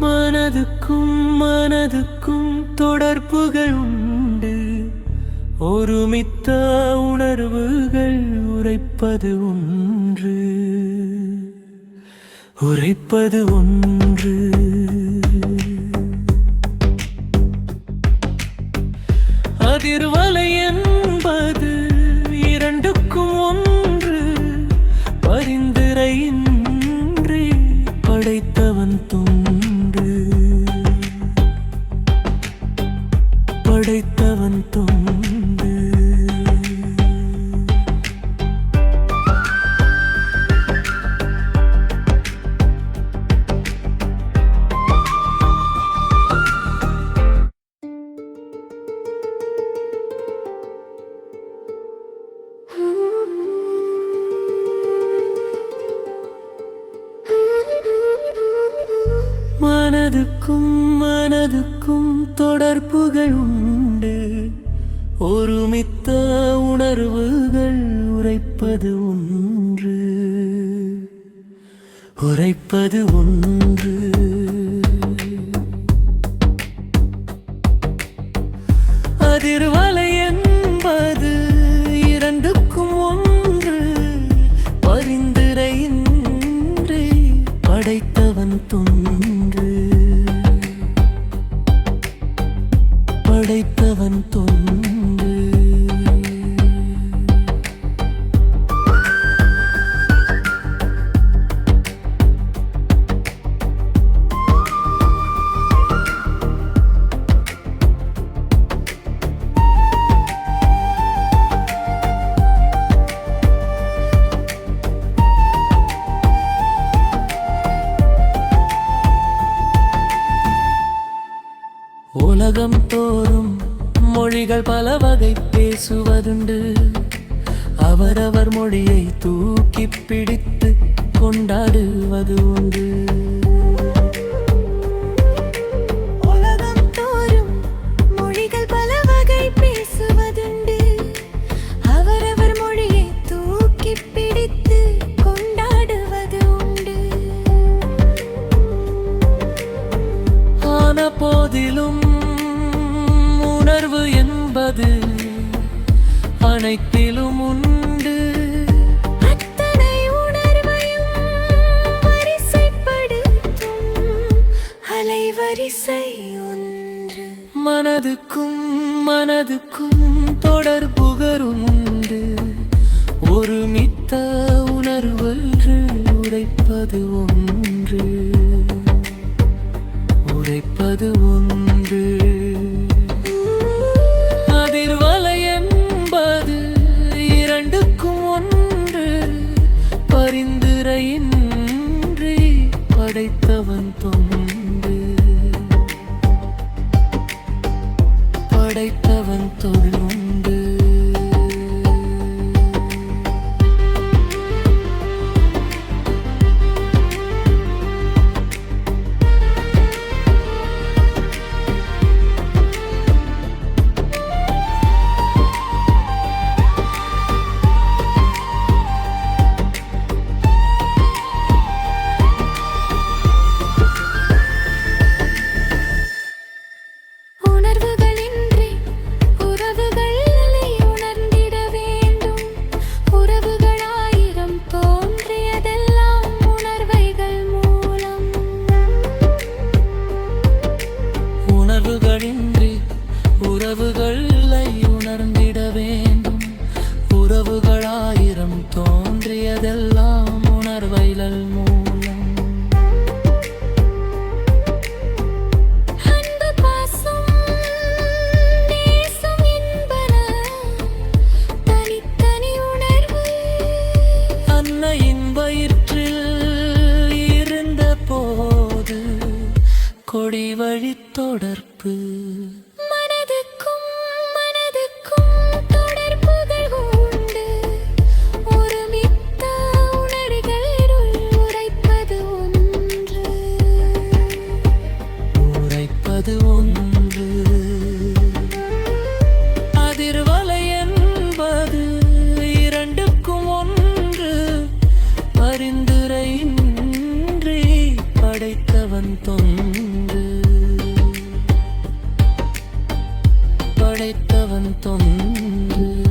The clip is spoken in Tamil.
மனதுக்கும் மனதுக்கும் தொடர்புகள் உண்டு. ஒருமித்த உணர்வுகள் உரைப்பது ஒன்று. உரைப்பது ஒன்று. அதிர்வலை என் படைத்தவன் மனதுக்கும் மனதுக்கும் தொடர்புகள் உண்டு. ஒருமித்த உணர்வுகள் உரைப்பது ஒன்று. உரைப்பது ஒன்று. அதிர்வலை என்பது இரண்டுக்கும் ஒன்று. பரிந்துரையின்றி படைத்தவன் தொன்று படைத்தவன் உலகம் தோறும் மொழிகள் பல வகை பேசுவதுண்டு. அவரவர் மொழியை தூக்கி பிடித்து கொண்டாடுவது உண்டு ஆன போதிலும் உணர்வு என்பது அனைத்திலும் உண்டு. அத்தனை உணர்வையும் வரிசைப்படுத்தும் அலைவரிசை ஒன்று. மனதுக்கும் மனதுக்கும் உரைப்பது ஒன்று அதிர்வலை என்பது இரண்டுக்கும் ஒன்று. பரிந்துரையின்றி படைத்தவன் தொண்டு. படைத்தவன் தொழுண்டு கோடி வழி படைத்தவன் தொன்று.